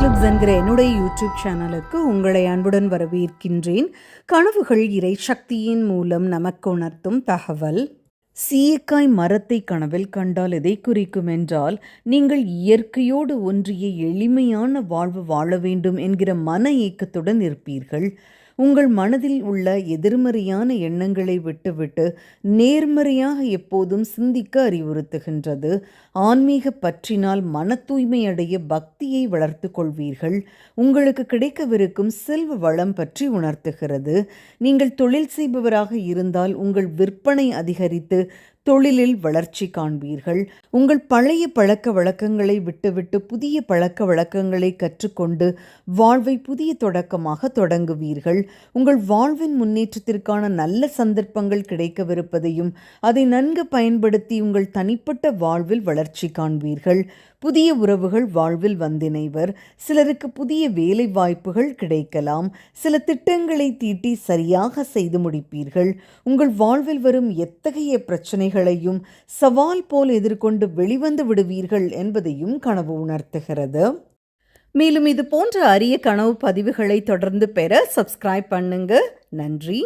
Clips என்கிற என்னுடைய YouTube சேனலுக்கு உங்களை அன்புடன் வரவேற்கின்றேன். கனவுகள் இறை சக்தியின் மூலம் நமக்கு உணர்த்தும் தகவல். சீயக்காய் மரத்தை கனவில் கண்டால் எதை குறிக்கும் என்றால் நீங்கள் இயற்கையோடு ஒன்றிய எளிமையான வாழ்வு வாழ வேண்டும் என்கிற மன ஏக்கத்துடன் இருப்பீர்கள். உங்கள் மனதில் உள்ள எதிர்மறையான எண்ணங்களை விட்டுவிட்டு நேர்மறையாக எப்போதும் சிந்திக்க அறிவுறுத்துகின்றது. ஆன்மீக பற்றினால் மன தூய்மை அடைய பக்தியை வளர்த்து கொள்வீர்கள். உங்களுக்கு கிடைக்கவிருக்கும் செல்வ வளம் பற்றி உணர்த்துகிறது. நீங்கள் தொழில் செய்பவராக இருந்தால் உங்கள் விற்பனை அதிகரித்து தொழிலில் வளர்ச்சி காண்பீர்கள். உங்கள் பழைய பழக்க வழக்கங்களை விட்டுவிட்டு புதிய பழக்க வழக்கங்களை கற்றுக்கொண்டு வாழ்வை புதிய தொடக்கமாக தொடங்குவீர்கள். உங்கள் வாழ்வின் முன்னேற்றத்திற்கான நல்ல சந்தர்ப்பங்கள் கிடைக்கவிருப்பதையும் அதை நன்கு பயன்படுத்தி உங்கள் தனிப்பட்ட வாழ்வில் வளர்ச்சி காண்பீர்கள். புதிய உறவுகள் வாழ்வில் வந்திணைவர். சிலருக்கு புதிய வேலை வாய்ப்புகள் கிடைக்கலாம். சில திட்டங்களை தீட்டி சரியாக செய்து முடிப்பீர்கள். உங்கள் வாழ்வில் வரும் எத்தகைய பிரச்சனை பிரச்சனைகளையும் சவால் போல் எதிர்கொண்டு வெளிவந்து விடுவீர்கள் என்பதையும் கனவு உணர்த்துகிறது. மேலும் இது போன்ற அரிய கனவு பதிவுகளை தொடர்ந்து பெற சப்ஸ்கிரைப் பண்ணுங்க. நன்றி.